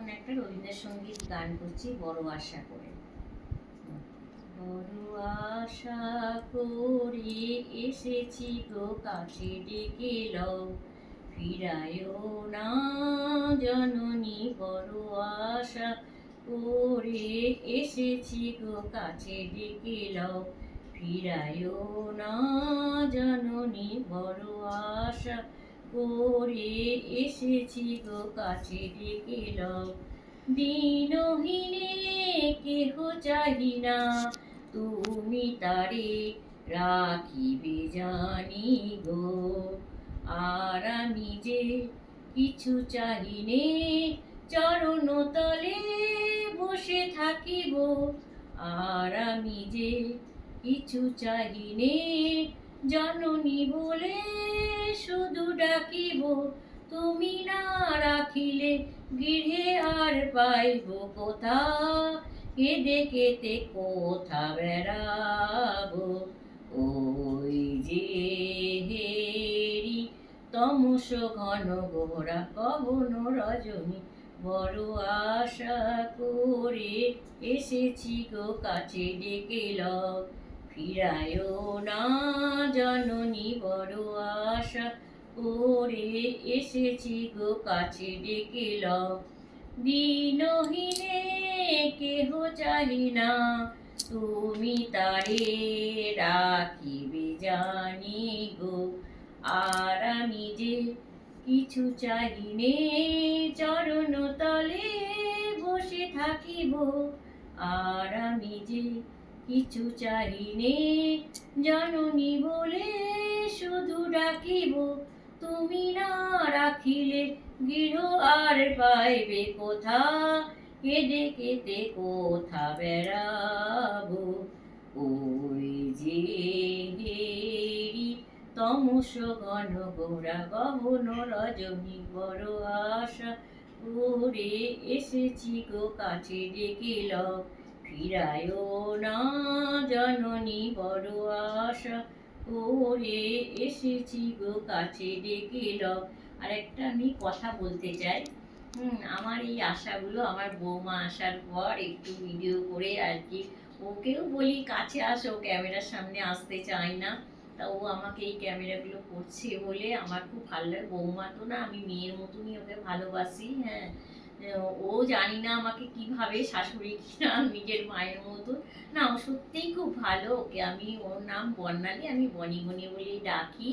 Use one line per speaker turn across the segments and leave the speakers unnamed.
এখন একটা রবীন্দ্রসঙ্গীত গান করছি, বড় আশা করে। বড় আশা করে এসেছি গো, কাছে ডেকে লও। ফিরায়ও না জননী, বড় আশা করে এসেছি গো, কাছে ডেকে লও। ফিরায়ও না জননী, বড় আশা করে এসেছি গো কাছে ডেকে দিনহীনে কেহ চাহি না, তুমি তারে রাখিবে জানি গো। আর আমি যে কিছু চাহিনে চরণ তলে বসে থাকিব। আর আমি যে কিছু চাহিনে জননী বলে শুধু ডাকিব, তুমি না রাখিলে গৃহে আর পাইব কোথা কেঁদে কেটে কোথা বেড়াব? ওই যে হেরি, তমস ঘন গোরা কবন রজনী, বড় আশা করে এসেছি গো কাছে ডেকে ফিরায়ও না জননী বড় আশা করে এসেছি গো কাছে ডেকে লও দিনহীনে কেহ চাহি না, তুমি তারে রাখিবে জানি গো। আর আমি যে কিছু চাহিনে চরণ তলে বসে থাকিব, আর আমি যে কিছু চাহিনে জননী বলে শুধু ডাকিব। তুমি না রাখিলে গৃহ আর পাইবে কোথা? কেঁদে কেটে কোথা বেড়াবো? ওই যে তমস ঘন গোরা গহন রজনী, বড় আশা। করে এসেছি গো কাছে ডেকে ফিরায়ও না জননী, বড় আশা করে এসেছি গো কাছে ডেকে লও। আরেকটা আমি কথা বলতে চাই। হুম, আমার এই আশাগুলো, আমার বৌমা আসার পর একটু ভিডিও করে আর কি, ওকেও বলি কাছে আসো, ক্যামেরার সামনে আসতে চাই না। তা ও আমাকে এই ক্যামেরাগুলো করছে বলে আমার খুব ভালো লাগে। বৌমা তো না, আমি মেয়ের মতনই ওকে ভালোবাসি হ্যাঁ। ও জানি না আমাকে কীভাবে শাশুড়ি কিনা নিজের মায়ের মতো। না, ও সত্যিই খুব ভালো। ওকে আমি, ওর নাম বর্ণালী, আমি বনি বনি বলেই ডাকি।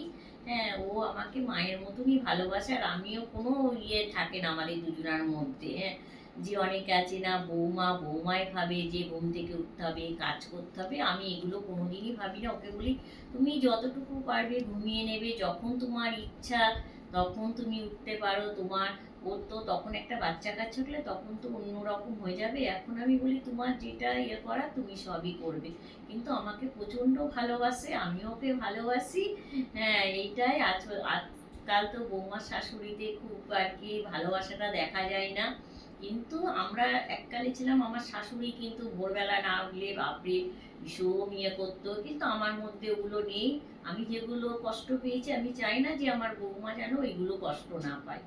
হ্যাঁ ও আমাকে মায়ের মতনই ভালোবাসে আর আমিও কোনো ইয়ে থাকে না আমাদের দুজনার মধ্যে হ্যাঁ। যে অনেকে আছে না, বৌমা বৌমায় ভাবে যে ঘুম থেকে উঠতে হবে, কাজ করতে হবে, আমি এগুলো কোনোদিনই ভাবি না। ওকে বলি, তুমি যতটুকু পারবে ঘুমিয়ে নেবে, যখন তোমার ইচ্ছা তখন তুমি উঠতে পারো, তোমার ওর তো তখন একটা বাচ্চা কাচ্চা হলে তখন তো অন্যরকম হয়ে যাবে। এখন আমি বলি, তোমার যেটা ইয়ে করা, তুমি সবই করবে। কিন্তু আমাকে প্রচণ্ড ভালোবাসে, আমি ওকে ভালোবাসি। হ্যাঁ এইটাই আজ, আজকাল তো বৌমার শাশুড়িতে খুব আর কি ভালোবাসাটা দেখা যায় না। কিন্তু আমরা এককালে ছিলাম, আমার শাশুড়ি কিন্তু ভোরবেলা না উঠলে বাপরে ভীষণ ইয়ে করতো। কিন্তু আমার মধ্যে ওগুলো নেই। আমি যেগুলো কষ্ট পেয়েছি, আমি চাই না যে আমার বৌমা যেন এগুলো কষ্ট না পায়।